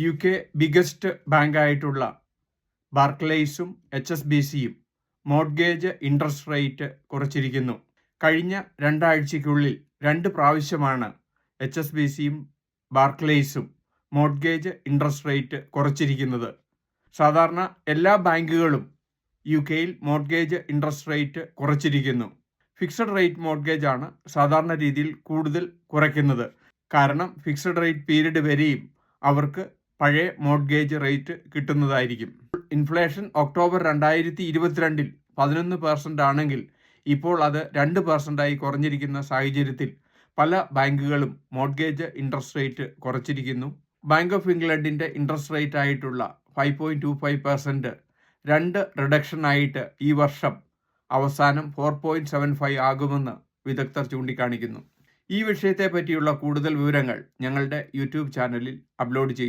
U K biggest ബാങ്കായിട്ടുള്ള ബാർക്ലേസും H S B സിയും മോഡ്ഗേജ് ഇൻട്രസ്റ്റ് റേറ്റ് കുറച്ചിരിക്കുന്നു. കഴിഞ്ഞ രണ്ടാഴ്ചയ്ക്കുള്ളിൽ രണ്ട് പ്രാവശ്യമാണ് എച്ച് എസ് ബി സിയും ബാർക്ലേസും മോഡ്ഗേജ് ഇൻട്രസ്റ്റ് റേറ്റ് കുറച്ചിരിക്കുന്നത്. സാധാരണ എല്ലാ ബാങ്കുകളും യു കെയിൽ മോഡ്ഗേജ് ഇൻട്രസ്റ്റ് റേറ്റ് കുറച്ചിരിക്കുന്നു. ഫിക്സഡ് റേറ്റ് മോഡ്ഗേജ് ആണ് സാധാരണ രീതിയിൽ കൂടുതൽ കുറയ്ക്കുന്നത്. കാരണം ഫിക്സഡ് റേറ്റ് പീരീഡ് വരെയും അവർക്ക് പഴയ മോഡ്ഗേജ് റേറ്റ് കിട്ടുന്നതായിരിക്കും. ഇൻഫ്ലേഷൻ ഒക്ടോബർ രണ്ടായിരത്തി ഇരുപത്തിരണ്ടിൽ പതിനൊന്ന് പെർസെന്റ് ആണെങ്കിൽ ഇപ്പോൾ അത് രണ്ട് പെർസെന്റായി കുറഞ്ഞിരിക്കുന്ന സാഹചര്യത്തിൽ പല ബാങ്കുകളും മോഡ്ഗേജ് ഇൻട്രസ്റ്റ് റേറ്റ് കുറച്ചിരിക്കുന്നു. ബാങ്ക് ഓഫ് ഇംഗ്ലണ്ടിന്റെ ഇൻട്രസ്റ്റ് റേറ്റ് ആയിട്ടുള്ള five point two five percent രണ്ട് റിഡക്ഷൻ ആയിട്ട് ഈ വർഷം അവസാനം ഫോർ പോയിന്റ് സെവൻ ഫൈവ് ആകുമെന്ന് വിദഗ്ധർ ചൂണ്ടിക്കാണിക്കുന്നു. ഈ വിഷയത്തെ പറ്റിയുള്ള കൂടുതൽ വിവരങ്ങൾ ഞങ്ങളുടെ യൂട്യൂബ് ചാനലിൽ അപ്ലോഡ് ചെയ്യും.